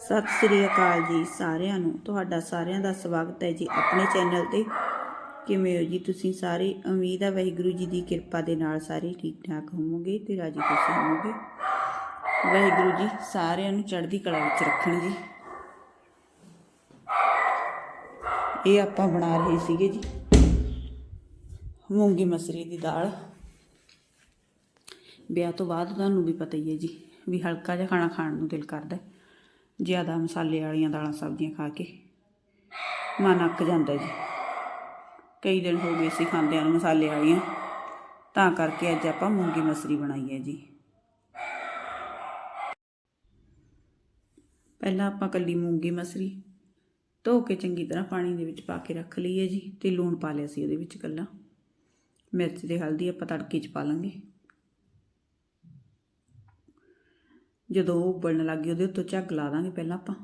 ਸਤਿ ਸ੍ਰੀ ਅਕਾਲ ਜੀ ਸਾਰਿਆਂ ਨੂੰ। ਤੁਹਾਡਾ ਸਾਰਿਆਂ ਦਾ ਸਵਾਗਤ ਹੈ ਜੀ ਆਪਣੇ ਚੈਨਲ ਤੇ। ਕਿਵੇਂ ਹੋ ਜੀ ਤੁਸੀਂ ਸਾਰੇ? ਉਮੀਦ ਹੈ ਵਾਹਿਗੁਰੂ ਜੀ ਦੀ ਕਿਰਪਾ ਦੇ ਨਾਲ ਸਾਰੇ ਠੀਕ ਠਾਕ ਹੋਵੋਗੇ ਤੇ ਰਾਜੀ ਖੁਸ਼ੀ ਹੋਵੋਗੇ। ਵਾਹਿਗੁਰੂ ਜੀ ਸਾਰਿਆਂ ਨੂੰ ਚੜ੍ਹਦੀ ਕਲਾ ਵਿੱਚ ਰੱਖਣ ਜੀ। ਇਹ ਆਪਾਂ ਬਣਾ ਰਹੇ ਸੀਗੇ ਜੀ। ਮੂੰਗੀ ਮਸਰੀ ਦੀ ਦਾਲ। ਵਿਆਹ ਤੋਂ ਬਾਅਦ ਤੁਹਾਨੂੰ ਵੀ ਪਤਾ ਹੀ ਹੈ ਜੀ ਵੀ ਹਲਕਾ ਜਿਹਾ ਖਾਣਾ ਖਾਣ ਨੂੰ ਦਿਲ ਕਰਦਾ ਹੈ। ਜ਼ਿਆਦਾ ਮਸਾਲੇ ਵਾਲੀਆਂ ਦਾਲਾਂ ਸਬਜ਼ੀਆਂ ਖਾ ਕੇ। ਮਨ ਅੱਕ ਜਾਂਦਾ ਜੀ। ਕਈ ਦਿਨ ਹੋ ਗਏ ਸੀ ਖਾਂਦਿਆਂ ਨੂੰ ਮਸਾਲੇ ਵਾਲੀਆਂ। ਤਾਂ ਕਰਕੇ ਅੱਜ ਆਪਾਂ ਮੂੰਗੀ ਮਸਰੀ ਬਣਾਈ ਹੈ ਜੀ। ਪਹਿਲਾਂ ਆਪਾਂ ਕੱਲੀ ਮੂੰਗੀ ਮਸਰੀ ਧੋ ਕੇ ਚੰਗੀ ਤਰ੍ਹਾਂ ਪਾਣੀ ਦੇ ਵਿੱਚ ਪਾ ਕੇ ਰੱਖ ਲਈ ਹੈ ਜੀ ਤੇ ਲੂਣ ਪਾ ਲਿਆ ਸੀ ਉਹਦੇ ਵਿੱਚ ਕੱਲਾ ਮਿਰਚ ਤੇ ਹਲਦੀ ਆਪਾਂ ਤੜਕੇ 'ਚ ਪਾ ਲਾਂਗੇ। ਜਦੋਂ ਉਹ ਉਬਲਣ ਲੱਗ ਗਈ, ਉਹਦੇ ਉੱਤੋਂ ਝੱਗ ਲਾ ਦਾਂਗੇ ਪਹਿਲਾਂ ਆਪਾਂ।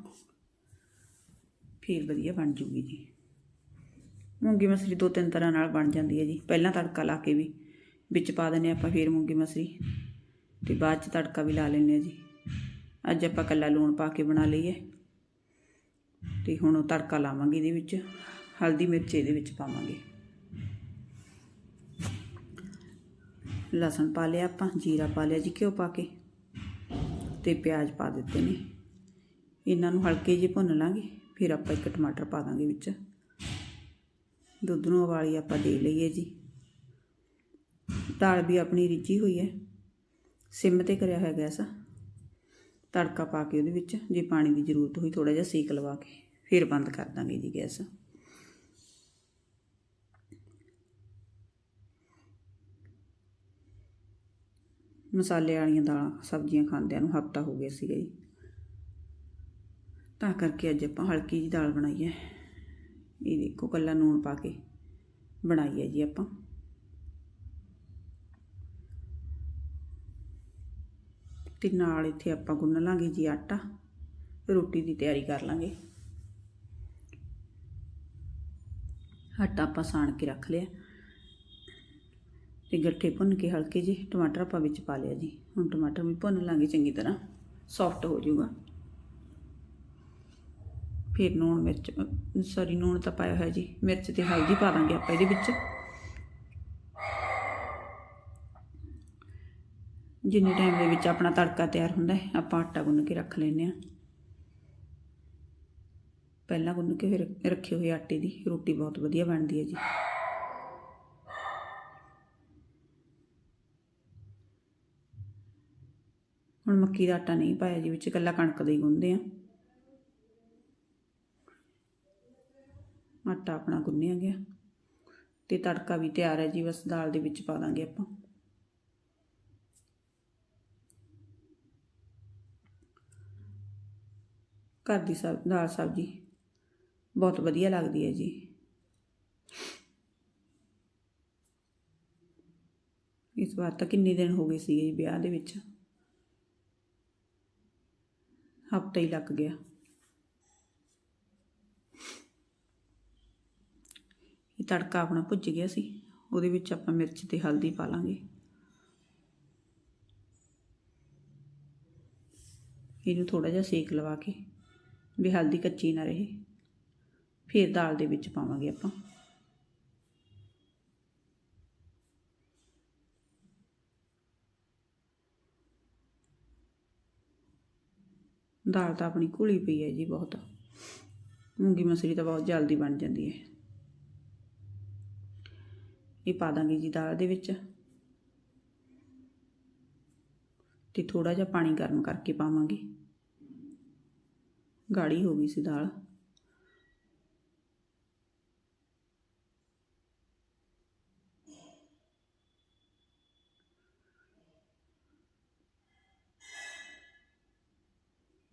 ਫਿਰ ਵਧੀਆ ਬਣ ਜੂਗੀ ਜੀ। ਮੂੰਗੀ ਮਸਰੀ ਦੋ ਤਿੰਨ ਤਰ੍ਹਾਂ ਨਾਲ ਬਣ ਜਾਂਦੀ ਹੈ ਜੀ। ਪਹਿਲਾਂ ਤੜਕਾ ਲਾ ਕੇ ਵੀ ਵਿੱਚ ਪਾ ਦਿੰਦੇ ਆਪਾਂ ਫਿਰ ਮੂੰਗੀ ਮਸਰੀ ਤੇ ਬਾਅਦ ਚ ਤੜਕਾ ਵੀ ਲਾ ਲੈਂਦੇ ਆ ਜੀ। ਅੱਜ ਆਪਾਂ ਕੱਲਾ ਲੂਣ ਪਾ ਕੇ ਬਣਾ ਲਈਏ। ਤੇ ਹੁਣ ਉਹ ਤੜਕਾ ਲਾਵਾਂਗੇ ਇਹਦੇ ਵਿੱਚ। ਹਲਦੀ ਮਿਰਚ ਇਹਦੇ ਵਿੱਚ ਪਾਵਾਂਗੇ। ਲਸਣ ਪਾ ਲਿਆ ਆਪਾਂ, ਜੀਰਾ ਪਾ ਲਿਆ ਜੀ ਘਿਓ ਪਾ ਕੇ। ਤੇ ਪਿਆਜ਼ ਪਾ ਦਿੱਤੇ ਨੇ। ਇਹਨਾਂ ਨੂੰ ਹਲਕੇ ਜਿਹੇ ਭੁੰਨ ਲਾਂਗੇ, ਫਿਰ ਆਪਾਂ ਇੱਕ ਟਮਾਟਰ ਪਾ ਦਾਂਗੇ ਵਿੱਚ। ਦੁੱਧ ਨੂੰ ਉਬਾਲੀ ਆਪਾਂ ਦੇ ਲਈਏ ਜੀ। ਦਾਲ ਵੀ ਆਪਣੀ ਰਿੱਝੀ ਹੋਈ ਹੈ। ਸਿਮ ਤੇ ਕਰਿਆ ਹੋਇਆ ਗੈਸ ਤੜਕਾ ਪਾ ਕੇ ਉਹਦੇ ਵਿੱਚ, ਜੇ ਪਾਣੀ ਦੀ ਜ਼ਰੂਰਤ ਹੋਈ ਥੋੜਾ ਜਿਹਾ ਸੇਕ ਲਵਾ ਕੇ, ਫਿਰ ਬੰਦ ਕਰ ਦਾਂਗੇ ਜੀ ਗੈਸ। ਮਸਾਲੇ ਵਾਲੀਆਂ ਦਾਲਾਂ, ਸਬਜ਼ੀਆਂ ਖਾਂਦਿਆਂ ਨੂੰ ਹਫਤਾ ਹੋ ਗਿਆ ਸੀਗਾ ਜੀ। ਤਾਂ ਕਰਕੇ ਅੱਜ ਆਪਾਂ ਹਲਕੀ ਜੀ ਦਾਲ ਬਣਾਈ ਹੈ। ਇਹ ਦੇਖੋ ਕੱਲਾ ਨੂਣ ਪਾ ਕੇ ਬਣਾਈ ਹੈ ਜੀ ਆਪਾਂ। ਤੇ ਨਾਲ ਇੱਥੇ ਆਪਾਂ ਗੁੰਨ ਲਾਂਗੇ ਜੀ ਆਟਾ। ਰੋਟੀ ਦੀ ਤਿਆਰੀ ਕਰ ਲਾਂਗੇ। ਆਟਾ ਆਪਾਂ ਸਾਣ ਕੇ ਰੱਖ ਲਿਆ। ਤੇ ਗੱਠੇ ਭੁੰਨ ਕੇ ਹਲਕੇ ਜਿਹੇ ਟਮਾਟਰ ਆਪਾਂ ਵਿੱਚ ਪਾ ਲਿਆ ਜੀ। ਹੁਣ ਟਮਾਟਰ ਵੀ ਭੁੰਨ ਲਾਂਗੇ ਚੰਗੀ ਤਰ੍ਹਾਂ ਸੌਫਟ ਹੋ ਜਾਊਗਾ। ਫਿਰ ਨੂਣ ਮਿਰਚ ਸੌਰੀ ਨੂਣ ਤਾਂ ਪਾਇਆ ਹੋਇਆ ਜੀ। ਮਿਰਚ ਤੇ ਹਲਦੀ ਪਾ ਦਾਂਗੇ ਆਪਾਂ ਇਹਦੇ ਵਿੱਚ। ਜਿੰਨੇ ਟਾਈਮ ਦੇ ਵਿੱਚ ਆਪਣਾ ਤੜਕਾ ਤਿਆਰ ਹੁੰਦਾ ਹੈ, ਆਪਾਂ ਆਟਾ ਗੁੰਨ ਕੇ ਰੱਖ ਲੈਂਦੇ ਹਾਂ। ਪਹਿਲਾਂ ਗੁੰਨ ਕੇ ਫਿਰ ਰੱਖੇ ਹੋਏ ਆਟੇ ਦੀ ਰੋਟੀ ਬਹੁਤ ਵਧੀਆ ਬਣਦੀ ਹੈ ਜੀ। ਹੁਣ ਮੱਕੀ ਦਾ ਆਟਾ ਨਹੀਂ ਪਾਇਆ ਜੀ, ਵਿੱਚ ਇਕੱਲਾ ਕਣਕ ਦਾ ਹੀ ਗੁੰਨਦੇ ਆ। ਆਟਾ ਆਪਣਾ ਗੁੰਨਿਆ ਗਿਆ ਤੇ ਤੜਕਾ ਵੀ ਤਿਆਰ ਹੈ ਜੀ, ਬਸ ਦਾਲ ਦੇ ਵਿੱਚ ਪਾ ਦਾਂਗੇ ਆਪਾਂ। ਘਰ ਦੀ ਸਬ, ਦਾਲ ਸਬਜ਼ੀ ਬਹੁਤ ਵਧੀਆ ਲੱਗਦੀ ਹੈ ਜੀ। ਇਸ ਵਾਰ ਤਾਂ ਕਿੰਨੇ ਦਿਨ ਹੋ ਗਏ ਸੀਗੇ ਜੀ ਵਿਆਹ ਦੇ ਵਿੱਚ। ਹਫਤਾ ਹੀ ਲੱਗ ਗਿਆ। ਇਹ ਤੜਕਾ ਆਪਣਾ ਭੁੱਜ ਗਿਆ ਸੀ। ਉਹਦੇ ਵਿੱਚ ਆਪਾਂ ਮਿਰਚ ਤੇ ਹਲਦੀ ਪਾ ਲਾਂਗੇ। ਇਹਨੂੰ ਥੋੜਾ ਜਿਹਾ ਸੇਕ ਲਵਾ ਕੇ ਵੀ ਹਲਦੀ ਕੱਚੀ ਨਾ ਰਹੇ। ਫਿਰ ਦਾਲ ਦੇ ਵਿੱਚ ਪਾਵਾਂਗੇ ਆਪਾਂ। ਦਾਲ ਤਾਂ ਆਪਣੀ ਘੁਲੀ ਪਈ ਹੈ ਜੀ ਬਹੁਤ। ਮੂੰਗੀ ਮਸਰੀ ਤਾਂ ਬਹੁਤ ਜਲਦੀ ਬਣ ਜਾਂਦੀ ਹੈ। ਇਹ ਪਾ ਦਾਂਗੇ ਜੀ ਦਾਲ ਦੇ ਵਿੱਚ। ਤੇ ਥੋੜਾ ਜਿਹਾ ਪਾਣੀ ਗਰਮ ਕਰਕੇ ਪਾਵਾਂਗੇ। ਗਾੜੀ ਹੋ ਗਈ ਸੀ ਦਾਲ।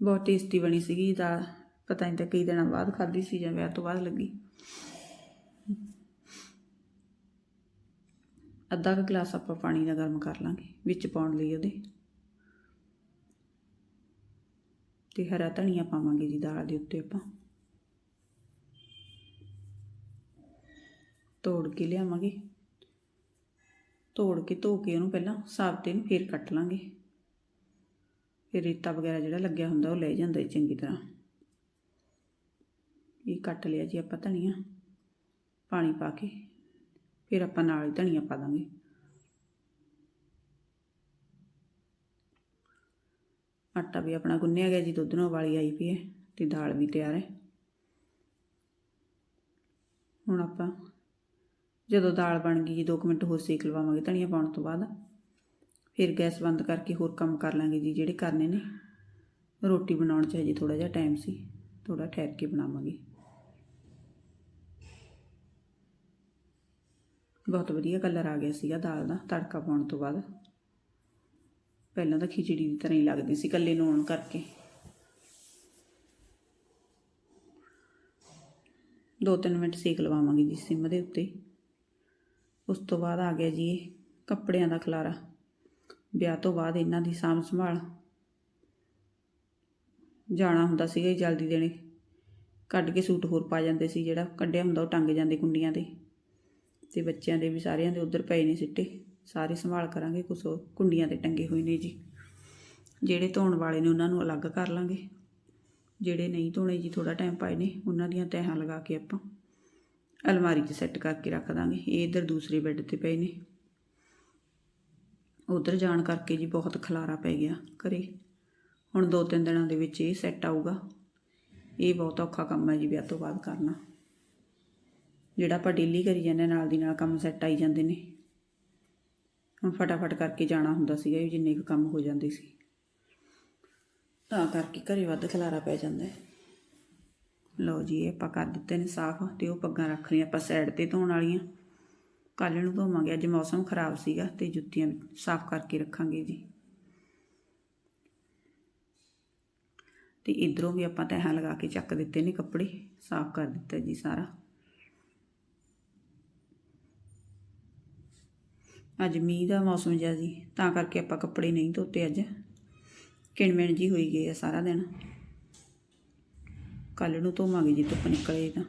ਬਹੁਤ ਟੇਸਟੀ ਬਣੀ ਸੀਗੀ ਦਾਲ ਪਤਾ ਨਹੀਂ ਤਾਂ ਕਈ ਦਿਨਾਂ ਬਾਅਦ ਖਾਧੀ ਸੀ ਜਾਂ ਵਿਆਹ ਤੋਂ ਬਾਅਦ ਲੱਗੀ। ਅੱਧਾ ਕੁ ਗਲਾਸ ਆਪਾਂ ਪਾਣੀ ਦਾ ਗਰਮ ਕਰ ਲਾਂਗੇ, ਵਿੱਚ ਪਾਉਣ ਲਈ ਉਹਦੇ। ਤੇ ਹਰਾ ਧਨੀਆ ਪਾਵਾਂਗੇ ਜੀ ਦਾਲ ਦੇ ਉੱਤੇ ਆਪਾਂ। ਤੋੜ ਕੇ ਲਿਆਵਾਂਗੇ। ਤੋੜ ਕੇ ਧੋ ਕੇ ਉਹਨੂੰ ਪਹਿਲਾਂ ਸਾਬਤੇ ਨੂੰ ਫੇਰ ਕੱਟ ਲਾਂਗੇ। ਫਿਰ ਰੇਤਾ ਵਗੈਰਾ ਜਿਹੜਾ ਲੱਗਿਆ ਹੁੰਦਾ ਉਹ ਲੈ ਜਾਂਦਾ ਜੀ ਚੰਗੀ ਤਰ੍ਹਾਂ। ਇਹ ਕੱਟ ਲਿਆ ਜੀ ਆਪਾਂ ਧਨੀਆ, ਪਾਣੀ ਪਾ ਕੇ, ਫਿਰ ਆਪਾਂ ਨਾਲ ਹੀ ਧਨੀਆ ਪਾ ਦਾਂਗੇ। ਆਟਾ ਵੀ ਆਪਣਾ ਗੁੰਨਿਆ ਗਿਆ ਜੀ, ਦੁੱਧ ਨਾਲ ਵਾਲੀ ਆਈ ਪਈ ਹੈ ਤੇ ਦਾਲ ਵੀ ਤਿਆਰ ਹੈ। ਹੁਣ ਆਪਾਂ ਜਦੋਂ ਦਾਲ ਬਣ ਗਈ ਜੀ 2 ਮਿੰਟ ਹੋਰ ਸੇਕ ਲਵਾਵਾਂਗੇ ਧਨੀਆ ਪਾਉਣ ਤੋਂ ਬਾਅਦ। ਫਿਰ ਗੈਸ ਬੰਦ ਕਰਕੇ ਹੋਰ ਕੰਮ ਕਰ ਲਾਂਗੇ ਜੀ, ਜਿਹੜੇ ਕਰਨੇ ਨੇ। ਰੋਟੀ ਬਣਾਉਣ 'ਚ ਹਜੇ ਥੋੜਾ ਜਿਹਾ ਟਾਈਮ ਸੀ ਥੋੜਾ ਠਹਿਰ ਕੇ ਬਣਾਵਾਂਗੇ। ਬਹੁਤ ਵਧੀਆ ਕਲਰ ਆ ਗਿਆ ਸੀਗਾ ਦਾਲ ਦਾ, ਤੜਕਾ ਪਾਉਣ ਤੋਂ ਬਾਅਦ। ਪਹਿਲਾਂ ਤਾਂ ਖਿਚੜੀ ਦੀ ਤਰ੍ਹਾਂ ਹੀ ਲੱਗਦੀ ਸੀ ਕੱਲੇ ਨੂਣ ਕਰਕੇ। ਦੋ ਤਿੰਨ ਮਿੰਟ ਸੇਕ ਲਵਾਵਾਂਗੇ ਜੀ ਸਿਮ ਦੇ ਉੱਤੇ। ਉਸ ਤੋਂ ਬਾਅਦ ਆ ਗਿਆ ਜੀ ਇਹ ਕੱਪੜਿਆਂ ਦਾ ਖਲਾਰਾ। ਵਿਆਹ ਤੋਂ ਬਾਅਦ ਇਹਨਾਂ ਦੀ ਸਾਂਭ ਸੰਭਾਲ ਜਾਣਾ ਹੁੰਦਾ ਸੀਗਾ ਜੀ ਜਲਦੀ ਦੇਣੇ। ਕੱਢ ਕੇ ਸੂਟ ਹੋਰ ਪਾ ਜਾਂਦੇ ਸੀ ਜਿਹੜਾ ਕੱਢਿਆ ਹੁੰਦਾ ਉਹ ਟੰਗ ਜਾਂਦੇ ਕੁੰਡੀਆਂ ਤੇ। ਤੇ ਬੱਚਿਆਂ ਦੇ ਵੀ ਸਾਰਿਆਂ ਦੇ ਉਧਰ ਪਏ ਨੇ ਸਿੱਟੇ। ਸਾਰੇ ਸੰਭਾਲ ਕਰਾਂਗੇ, ਕੁਛ ਕੁੰਡੀਆਂ ਤੇ ਟੰਗੇ ਹੋਏ ਨੇ ਜੀ। ਜਿਹੜੇ ਧੋਣ ਵਾਲੇ ਨੇ ਉਹਨਾਂ ਨੂੰ ਅਲੱਗ ਕਰ ਲਾਂਗੇ। ਜਿਹੜੇ ਨਹੀਂ ਧੋਣੇ ਜੀ ਥੋੜਾ ਟਾਈਮ ਪਾਏ ਨੇ, ਉਹਨਾਂ ਦੀਆਂ ਤਹਿਾਂ ਲਗਾ ਕੇ ਆਪਾਂ ਅਲਮਾਰੀ 'ਚ ਸੈੱਟ ਕਰਕੇ ਰੱਖ ਦਾਂਗੇ। ਇਹ ਇੱਧਰ ਦੂਸਰੇ ਬੈੱਡ ਤੇ ਪਏ ਨੇ। ਉਧਰ ਜਾਣ ਕਰਕੇ ਜੀ ਬਹੁਤ ਖਲਾਰਾ ਪੈ ਗਿਆ ਘਰੇ। ਹੁਣ ਦੋ ਤਿੰਨ ਦਿਨਾਂ ਦੇ ਵਿੱਚ ਇਹ ਸੈੱਟ ਆਊਗਾ। ਇਹ ਬਹੁਤ ਔਖਾ ਕੰਮ ਹੈ ਜੀ ਵਿਆਹ ਤੋਂ ਬਾਅਦ ਕਰਨਾ। ਜਿਹੜਾ ਆਪਾਂ ਡੇਲੀ ਕਰੀ ਜਾਂਦੇ ਹਾਂ, ਨਾਲ ਦੀ ਨਾਲ ਕੰਮ ਸੈੱਟ ਆਈ ਜਾਂਦੇ ਨੇ। ਹੁਣ ਫਟਾਫਟ ਕਰਕੇ ਜਾਣਾ ਹੁੰਦਾ ਸੀਗਾ ਵੀ ਜਿੰਨੇ ਕੁ ਕੰਮ ਹੋ ਜਾਂਦੇ ਸੀ। ਤਾਂ ਕਰਕੇ ਘਰੇ ਵੱਧ ਖਲਾਰਾ ਪੈ ਜਾਂਦਾ ਹੈ। ਲਓ ਜੀ ਇਹ ਆਪਾਂ ਕਰ ਦਿੱਤੇ ਨੇ ਸਾਫ਼ ਤੇ ਉਹ ਪੱਗਾਂ ਰੱਖ ਲਈਆਂ ਆਪਾਂ ਸਾਈਡ ਤੇ ਧੋਣ ਵਾਲੀਆਂ। ਕੱਲ੍ਹ ਨੂੰ ਧੋਵਾਂਗੇ, ਅੱਜ ਮੌਸਮ ਖਰਾਬ ਸੀਗਾ ਤੇ ਜੁੱਤੀਆਂ ਸਾਫ਼ ਕਰਕੇ ਰੱਖਾਂਗੇ ਜੀ। ਤੇ ਇਧਰੋਂ ਵੀ ਆਪਾਂ ਤਹਾਂ ਲਗਾ ਕੇ ਚੱਕ ਦਿੱਤੇ ਨੇ ਕੱਪੜੇ, ਸਾਫ਼ ਕਰ ਦਿੱਤਾ ਜੀ ਸਾਰਾ। ਅੱਜ ਮੀਂਹ ਦਾ ਮੌਸਮ ਜਿਹਾ ਜੀ, ਤਾਂ ਕਰਕੇ ਆਪਾਂ ਕੱਪੜੇ ਨਹੀਂ ਧੋਤੇ ਅੱਜ। ਕਿਣਮਿਣ ਜੀ ਹੋਈ ਗਈ ਆ ਸਾਰਾ ਦਿਨ। ਕੱਲ ਨੂੰ ਧੋਵਾਂਗੇ ਜੀ, ਧੁੱਪ ਨਿਕਲੇ ਤਾਂ।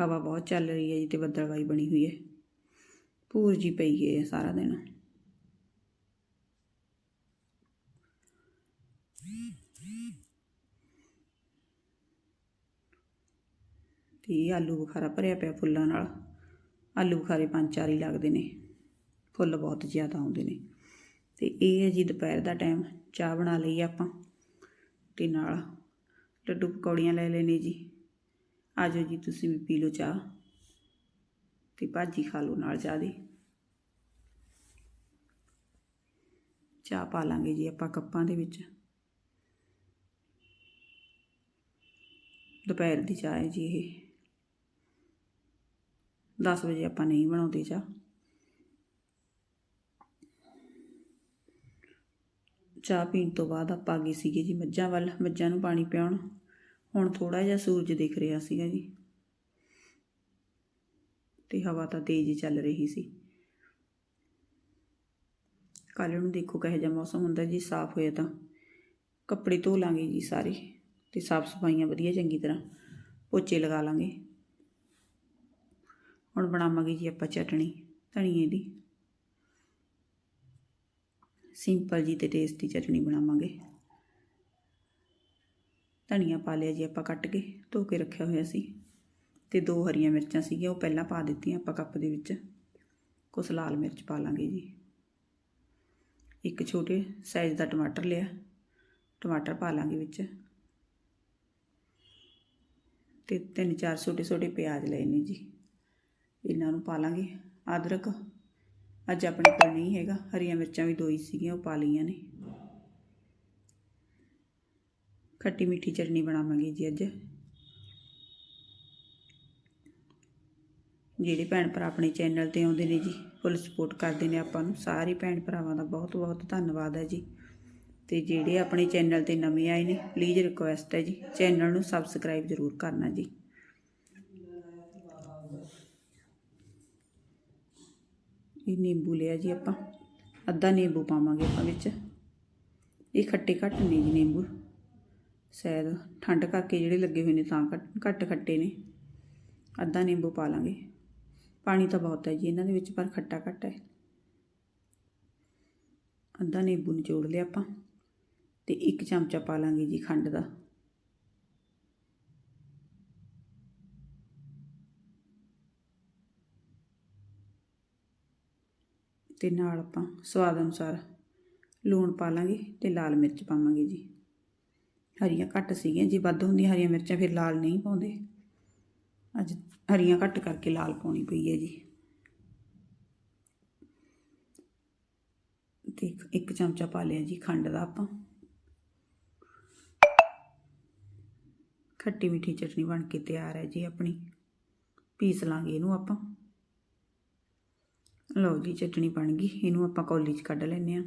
ਹਵਾ ਬਹੁਤ ਚੱਲ ਰਹੀ ਹੈ ਜੀ ਤੇ ਬੱਦਲਵਾਈ ਬਣੀ ਹੋਈ ਹੈ। ਪੂਰ ਜੀ ਪਈ ਗਈ ਸਾਰਾ ਦਿਨ। ਤੇ ਆਲੂ ਬੁਖਾਰਾ ਭਰਿਆ ਪਿਆ ਫੁੱਲਾਂ ਨਾਲ। ਆਲੂ ਬੁਖਾਰੇ ਪੰਜ ਚਾਰ ਹੀ ਲੱਗਦੇ ਨੇ। ਫੁੱਲ ਬਹੁਤ ਜ਼ਿਆਦਾ ਆਉਂਦੇ ਨੇ। ਤੇ ਇਹ ਹੈ ਜੀ ਦੁਪਹਿਰ ਦਾ ਟਾਈਮ ਚਾਹ ਬਣਾ ਲਈ ਆਪਾਂ। ਤੇ ਨਾਲ ਲੱਡੂ ਪਕੌੜੀਆਂ ਲੈ ਲੈਣੇ ਜੀ। ਆ ਜਾਓ ਜੀ, ਤੁਸੀਂ ਵੀ ਪੀ ਲਓ ਚਾਹ। ਤੇ ਭਾਜੀ ਖਾ ਲਓ ਨਾਲ ਚਾਹ ਦੀ ਚਾਹ ਪਾ ਲਾਂਗੇ ਜੀ ਆਪਾਂ ਕੱਪਾਂ ਦੇ ਵਿੱਚ। ਦੁਪਹਿਰ ਦੀ ਚਾਹ ਹੈ ਜੀ ਇਹ। 10 ਵਜੇ ਆਪਾਂ ਨਹੀਂ ਬਣਾਉਂਦੇ ਚਾਹ। ਚਾਹ ਪੀਣ ਤੋਂ ਬਾਅਦ ਆਪਾਂ ਆ ਗਏ ਸੀਗੇ ਜੀ ਮੱਝਾਂ ਵੱਲ। ਮੱਝਾਂ ਨੂੰ ਪਾਣੀ ਪਿਆਉਣ। ਹੁਣ ਥੋੜਾ ਜਿਹਾ ਸੂਰਜ ਦਿਖ ਰਿਹਾ ਸੀਗਾ ਜੀ। ਤੇ ਹਵਾ ਤਾਂ ਤੇਜ਼ ਚੱਲ ਰਹੀ ਸੀ। ਕੱਲ੍ਹ ਨੂੰ ਦੇਖੋ ਕਿਹੋ ਜਿਹਾ ਮੌਸਮ ਹੁੰਦਾ ਜੀ, ਸਾਫ਼ ਹੋਇਆ ਤਾਂ। ਕੱਪੜੇ ਧੋ ਲਾਂਗੇ ਜੀ ਸਾਰੇ ਤੇ ਸਾਫ਼ ਸਫਾਈਆਂ ਵਧੀਆ ਚੰਗੀ ਤਰ੍ਹਾਂ। ਪੋਚੇ ਲਗਾ ਲਾਂਗੇ। ਹੁਣ ਬਣਾਵਾਂਗੇ ਜੀ ਆਪਾਂ ਚਟਣੀ ਧਨੀਏ ਦੀ। ਸਿੰਪਲ ਜੀ ਤੇ ਟੇਸਟੀ ਚਟਣੀ ਬਣਾਵਾਂਗੇ। ਧਨੀਆ ਪਾ ਲਿਆ ਜੀ ਆਪਾਂ ਕੱਟ ਕੇ, ਧੋ ਕੇ ਰੱਖਿਆ ਹੋਇਆ ਸੀ। ਤੇ ਦੋ ਹਰੀਆਂ ਮਿਰਚਾਂ ਸੀਗੀਆਂ, ਉਹ ਪਹਿਲਾਂ ਪਾ ਦਿੱਤੀਆਂ ਆਪਾਂ ਕੱਪ ਦੇ ਵਿੱਚ। ਕੁਛ ਲਾਲ ਮਿਰਚ ਪਾ ਲਾਂਗੇ ਜੀ। ਇੱਕ ਛੋਟੇ ਸਾਈਜ਼ ਦਾ ਟਮਾਟਰ ਲਿਆ, ਟਮਾਟਰ ਪਾ ਲਾਂਗੇ ਵਿੱਚ। ਤੇ ਤਿੰਨ ਚਾਰ ਛੋਟੇ ਛੋਟੇ ਪਿਆਜ਼ ਲਏ ਨੇ ਜੀ। ਇਹਨਾਂ ਨੂੰ ਪਾ ਲਾਂਗੇ। ਅਦਰਕ ਅੱਜ ਆਪਣੇ ਕੋਲ ਨਹੀਂ ਹੈਗਾ, ਹਰੀਆਂ ਮਿਰਚਾਂ ਵੀ ਦੋ ਹੀ ਸੀਗੀਆਂ, ਉਹ ਪਾ ਲਈਆਂ ਨੇ। ਖੱਟੀ ਮਿੱਠੀ ਚਟਨੀ ਬਣਾਵਾਂਗੇ ਜੀ ਅੱਜ। ਜਿਹੜੇ ਭੈਣ ਭਰਾ ਆਪਣੇ ਚੈਨਲ ਤੇ ਆਉਂਦੇ ਨੇ ਜੀ ਫੁੱਲ ਸਪੋਰਟ ਕਰਦੇ ਨੇ ਆਪਾਂ ਨੂੰ, ਸਾਰੇ ਭੈਣ ਭਰਾਵਾਂ ਦਾ ਬਹੁਤ ਬਹੁਤ ਧੰਨਵਾਦ ਹੈ ਜੀ। ਤੇ ਜਿਹੜੇ ਆਪਣੇ ਚੈਨਲ ਤੇ ਨਵੇਂ ਆਏ ਨੇ ਪਲੀਜ਼ ਰਿਕੁਐਸਟ ਹੈ ਜੀ, ਚੈਨਲ ਨੂੰ ਸਬਸਕ੍ਰਾਈਬ ਜ਼ਰੂਰ ਕਰਨਾ ਜੀ। ਇਹ ਨਿੰਬੂ ਲਿਆ ਜੀ ਆਪਾਂ, ਅੱਧਾ ਨਿੰਬੂ ਪਾਵਾਂਗੇ ਆਪਾਂ ਵਿੱਚ। ਇਹ ਖੱਟੇ ਘੱਟ ਨੇ ਜੀ ਨਿੰਬੂ, ਸ਼ਾਇਦ ਠੰਡ ਕਰਕੇ ਜਿਹੜੇ ਲੱਗੇ ਹੋਏ ਨੇ ਤਾਂ ਘੱਟ- ਘੱਟ ਖੱਟੇ ਨੇ। ਅੱਧਾ ਨਿੰਬੂ ਪਾ ਲਾਂਗੇ। ਪਾਣੀ ਤਾਂ ਬਹੁਤ ਹੈ ਜੀ, ਇਹਨਾਂ ਦੇ ਵਿੱਚ ਪਰ ਖੱਟਾ ਘੱਟ ਹੈ। ਅੱਧਾ ਨਿੰਬੂ ਨਿਚੋੜ ਲਿਆ ਆਪਾਂ ਤੇ ਇੱਕ ਚਮਚਾ ਪਾ ਲਾਂਗੇ ਜੀ ਖੰਡ ਦਾ। ਤੇ ਨਾਲ ਆਪਾਂ ਸਵਾਦ ਅਨੁਸਾਰ ਲੂਣ ਪਾ ਲਾਂਗੇ ਤੇ ਲਾਲ ਮਿਰਚ ਪਾਵਾਂਗੇ ਜੀ। ਹਰੀਆਂ ਘੱਟ ਸੀਗੀਆਂ ਜੀ, ਵੱਧ ਹੁੰਦੀਆਂ ਹਰੀਆਂ ਮਿਰਚਾਂ ਫਿਰ ਲਾਲ ਨਹੀਂ ਪਾਉਂਦੇ। ਅੱਜ ਹਰੀਆਂ ਘੱਟ ਕਰਕੇ ਲਾਲ ਪਾਉਣੀ ਪਈ ਹੈ ਜੀ। ਤੇ ਇੱਕ- ਚਮਚਾ ਪਾ ਲਿਆ ਜੀ ਖੰਡ ਦਾ ਆਪਾਂ। ਖੱਟੀ ਮਿੱਠੀ ਚਟਨੀ ਬਣ ਕੇ ਤਿਆਰ ਹੈ ਜੀ ਆਪਣੀ। ਪੀਸ ਲਾਂਗੇ ਇਹਨੂੰ ਆਪਾਂ। ਲਓ ਜੀ ਚਟਣੀ ਬਣ ਗਈ। ਇਹਨੂੰ ਆਪਾਂ ਕੌਲੀ 'ਚ ਕੱਢ ਲੈਂਦੇ ਆ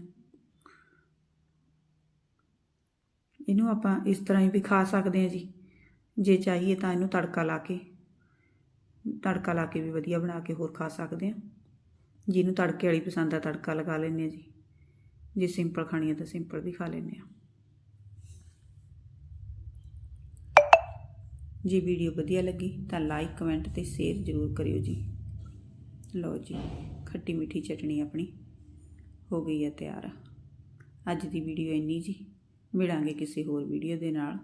ਇਹਨੂੰ ਆਪਾਂ ਇਸ ਤਰ੍ਹਾਂ ਹੀ ਵੀ ਖਾ ਸਕਦੇ ਆ ਜੀ। ਜੇ ਚਾਹੀਏ ਤਾਂ ਇਹਨੂੰ ਤੜਕਾ ਲਾ ਕੇ। ਤੜਕਾ ਲਾ ਕੇ ਵੀ ਵਧੀਆ ਬਣਾ ਕੇ ਹੋਰ ਖਾ ਸਕਦੇ ਆ ਜਿਹਨੂੰ ਤੜਕੇ ਵਾਲੀ ਪਸੰਦ ਆ ਤੜਕਾ ਲਗਾ ਲੈਂਦੇ ਆ ਜੀ। ਜੇ ਸਿੰਪਲ ਖਾਣੀ ਹੈ ਤਾਂ ਸਿੰਪਲ ਵੀ ਖਾ ਲੈਂਦੇ ਆ ਜੇ ਵੀਡੀਓ ਵਧੀਆ ਲੱਗੀ ਤਾਂ ਲਾਈਕ ਕਮੈਂਟ ਤੇ ਸ਼ੇਅਰ ਜ਼ਰੂਰ ਕਰਿਓ ਜੀ। ਲਓ ਜੀ, ਖੱਟੀ ਮਿੱਠੀ ਚਟਣੀ ਆਪਣੀ ਹੋ ਗਈ ਹੈ ਤਿਆਰ। ਅੱਜ ਦੀ ਵੀਡੀਓ ਇੰਨੀ ਜੀ। ਮਿਲਾਂਗੇ ਕਿਸੇ ਹੋਰ ਵੀਡੀਓ ਦੇ ਨਾਲ।